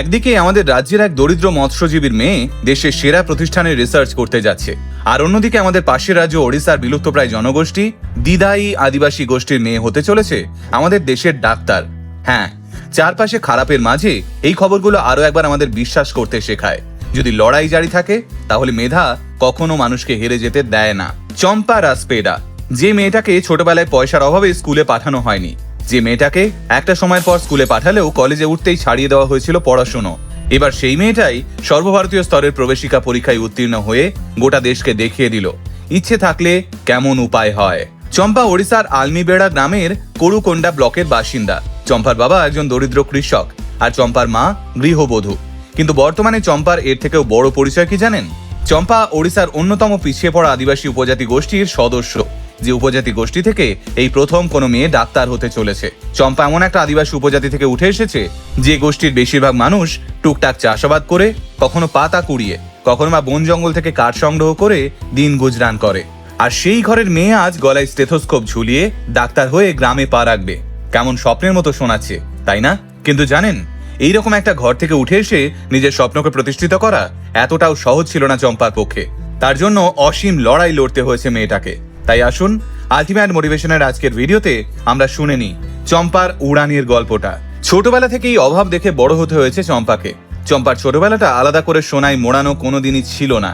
একদিকে আমাদের রাজ্যের এক দরিদ্র মৎস্যজীবীর মেয়ে দেশের সেরা প্রতিষ্ঠানে রিসার্চ করতে যাচ্ছে। আর অন্যদিকে আমাদের পাশের রাজ্য ওড়িশার বিলুপ্তপ্রায় জনগোষ্ঠী, দিদাই আদিবাসী গোষ্ঠীর মেয়ে হতে চলেছে আমাদের দেশের ডাক্তার। হ্যাঁ চারপাশে খারাপের মাঝে এই খবরগুলো আরও একবার আমাদের বিশ্বাস করতে শেখায়। যদি লড়াই জারি থাকে, তাহলে মেধা কখনো মানুষকে হেরে যেতে দেয় না। চম্পা রাসপেডা যে মেয়েটাকে ছোটবেলায় পয়সার অভাবে স্কুলে পাঠানো হয়নি যে মেয়েটাকে একটা সময়ের পর স্কুলে পাঠালেও কলেজে উঠতেই ছাড়িয়ে দেওয়া হয়েছিল পড়াশুনো। এবার সেই মেয়েটাই সর্বভারতীয় স্তরের প্রবেশিকা পরীক্ষায় উত্তীর্ণ হয়ে গোটা দেশকে দেখিয়ে দিল। ইচ্ছে থাকলে কেমন উপায় হয়? চম্পা ওড়িশার আলমিবেড়া গ্রামের করুকোন্ডা ব্লকের বাসিন্দা। চম্পার বাবা একজন দরিদ্র কৃষক আর চম্পার মা গৃহবধূ। কিন্তু বর্তমানে চম্পার এর থেকেও বড় পরিচয় কি জানেন? চম্পা ওড়িশার অন্যতম পিছিয়ে পড়া আদিবাসী উপজাতি গোষ্ঠীর সদস্য। যে উপজাতি গোষ্ঠী থেকে এই প্রথম কোনো মেয়ে ডাক্তার হতে চলেছে। চম্পা এমন একটা আদিবাসী উপজাতি থেকে উঠে এসেছে যে গোষ্ঠীর বেশিরভাগ মানুষ টুকটাক চাষাবাদ করে, কখনো পাতা কুড়িয়ে, কখনো বা বন জঙ্গল থেকে কাঠ সংগ্রহ করে দিন গুজরান করে। আর সেই ঘরের মেয়ে আজ গলায় স্টেথোস্কোপ ঝুলিয়ে ডাক্তার হয়ে গ্রামে পা রাখবে। কেমন স্বপ্নের মতো শোনাচ্ছে, তাই না? কিন্তু জানেন, এইরকম একটা ঘর থেকে উঠে এসে নিজের স্বপ্নকে প্রতিষ্ঠিত করা এতটাও সহজ ছিল না চম্পার পক্ষে। তার জন্য অসীম লড়াই লড়তে হয়েছে মেয়েটাকে। তাই আসুন আলটিমেট মোটিভেশনের আজকের ভিডিওতে আমরা শুনে নিই চম্পার উড়ানির গল্পটা। ছোটবেলা থেকেই অভাব দেখে বড় হতে হয়েছে চম্পাকে। চম্পার ছোটবেলাটা আলাদা করে সোনায় মোড়ানো কোনোদিনই ছিল না।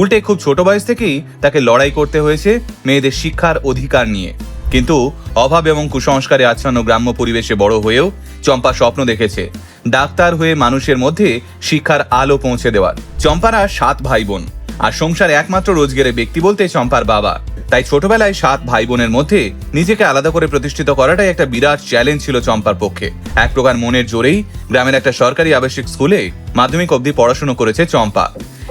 উল্টে খুব ছোট বয়স থেকেই তাকে লড়াই করতে হয়েছে মেয়েদের শিক্ষার অধিকার নিয়ে। কিন্তু অভাব এবং কুসংস্কারে আচ্ছন্ন গ্রাম্য পরিবেশে বড় হয়েও চম্পা স্বপ্ন দেখেছে ডাক্তার হয়ে মানুষের মধ্যে শিক্ষার আলো পৌঁছে দেওয়ার। চম্পারা সাত ভাই বোন, আর সংসারে একমাত্র রোজগারের ব্যক্তি বলতে চম্পার বাবা। তাই ছোটবেলায় সাত ভাই বোনের মধ্যে নিজেকে আলাদা করে প্রতিষ্ঠিত করাটাই একটা বিরাট চ্যালেঞ্জ ছিল চম্পার পক্ষে। এক প্রকার মনের জোরেই গ্রামের একটা সরকারি আবাসিক স্কুলে মাধ্যমিক অবধি পড়াশুনো করেছে চম্পা।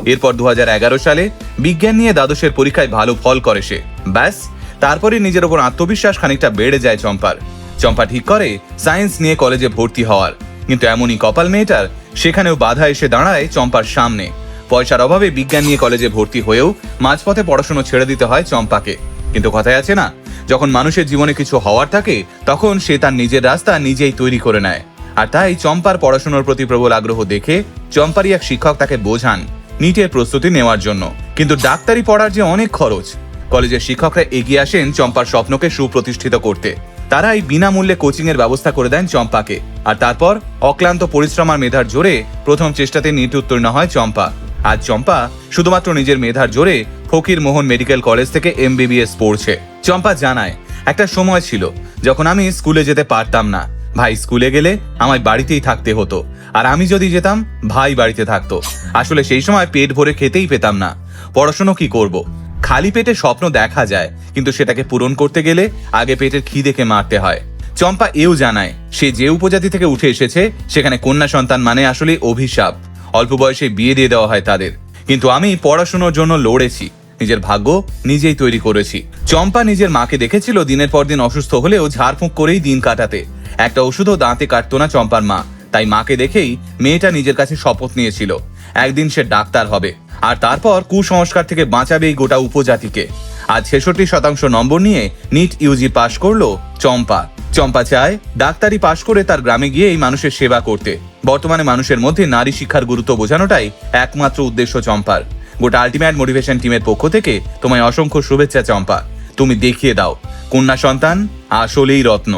এরপর দুহাজার এগারো সালে বিজ্ঞান নিয়ে দ্বাদশের পরীক্ষায় ভালো ফল করে সে। ব্যাস তারপরে নিজের ওপর আত্মবিশ্বাস খানিকটা বেড়ে যায় চম্পার। চম্পা ঠিক করে সায়েন্স নিয়ে কলেজে ভর্তি হওয়ার। কিন্তু এমনই কপাল মেয়েটার সেখানেও বাধা এসে দাঁড়ায় চম্পার সামনে। পয়সার অভাবে বিজ্ঞান নিয়ে কলেজে ভর্তি হয়েও মাঝপথে পড়াশুনো ছেড়ে দিতে হয় চম্পাকে। কিন্তু কথায় আছে না, যখন মানুষের জীবনে কিছু হওয়ার থাকে, তখন সে তার নিজের রাস্তা নিজেই তৈরি করে নেয়। আর তাই চম্পার পড়াশোনার প্রতি প্রবল আগ্রহ দেখে চম্পারই এক শিক্ষক তাকে বোঝান নিটের প্রস্তুতি নেওয়ার জন্য। কিন্তু ডাক্তারি পড়ার যে অনেক খরচ, কলেজের শিক্ষকরা এগিয়ে আসেন চম্পার স্বপ্নকে সুপ্রতিষ্ঠিত করতে। তারাই বিনামূল্যে কোচিং এর ব্যবস্থা করে দেন চম্পাকে। আর তারপর অক্লান্ত পরিশ্রম আর মেধার জোরে প্রথম চেষ্টাতে নিট উত্তীর্ণ হয় চম্পা। আজ চম্পা শুধুমাত্র নিজের মেধার জোরে ফকির মোহন মেডিকেল কলেজ থেকে এমবিবিএস পড়ছে। চম্পা জানায়, একটা সময় ছিল যখন আমি স্কুলে যেতে পারতাম না। ভাই স্কুলে গেলে আমায় বাড়িতেই থাকতে হতো। আর আমি যদি যেতাম, ভাই বাড়িতে থাকতো। আসলে সেই সময় পেট ভরে খেতেই পেতাম না। পড়াশুনো কি করব। খালি পেটে স্বপ্ন দেখা যায়, কিন্তু সেটাকে পূরণ করতে গেলে আগে পেটের খিদেকে মারতে হয়। চম্পা এও জানায়, সে যে উপজাতি থেকে উঠে এসেছে, সেখানে কন্যা সন্তান মানে আসলে অভিশাপ। অল্প বয়সে বিয়ে দিয়ে দেওয়া হয় তাদের। কিন্তু আমি পড়াশুনোর জন্য লড়েছি। নিজের ভাগ্য নিজেই তৈরি করেছি। চম্পা নিজের মাকে দেখেছিল দিনের পর দিন অসুস্থ হলেও ঝাড়ফুঁক করেই দিন কাটাতে। একটা ওষুধও দাঁতে কাটতো না চম্পার মা। তাই মাকে দেখেই মেয়েটা নিজের কাছে শপথ নিয়েছিল। একদিন সে ডাক্তার হবে। আর তারপর কুসংস্কার থেকে বাঁচাবে এই গোটা উপজাতিকে। আজ ছেষট্টি শতাংশ নম্বর নিয়ে নিট ইউজি পাশ করল চম্পা। চম্পা চায় ডাক্তারি পাশ করে তার গ্রামে গিয়ে এই মানুষের সেবা করতে। বর্তমানে মানুষের মধ্যে নারী শিক্ষার গুরুত্ব বোঝানোটাই একমাত্র উদ্দেশ্য চম্পার। গোটা আলটিমেট মোটিভেশন টিমের পক্ষ থেকে তোমায় অসংখ্য শুভেচ্ছা চম্পা। তুমি দেখিয়ে দাও, কন্যা সন্তান আসলেই রত্ন।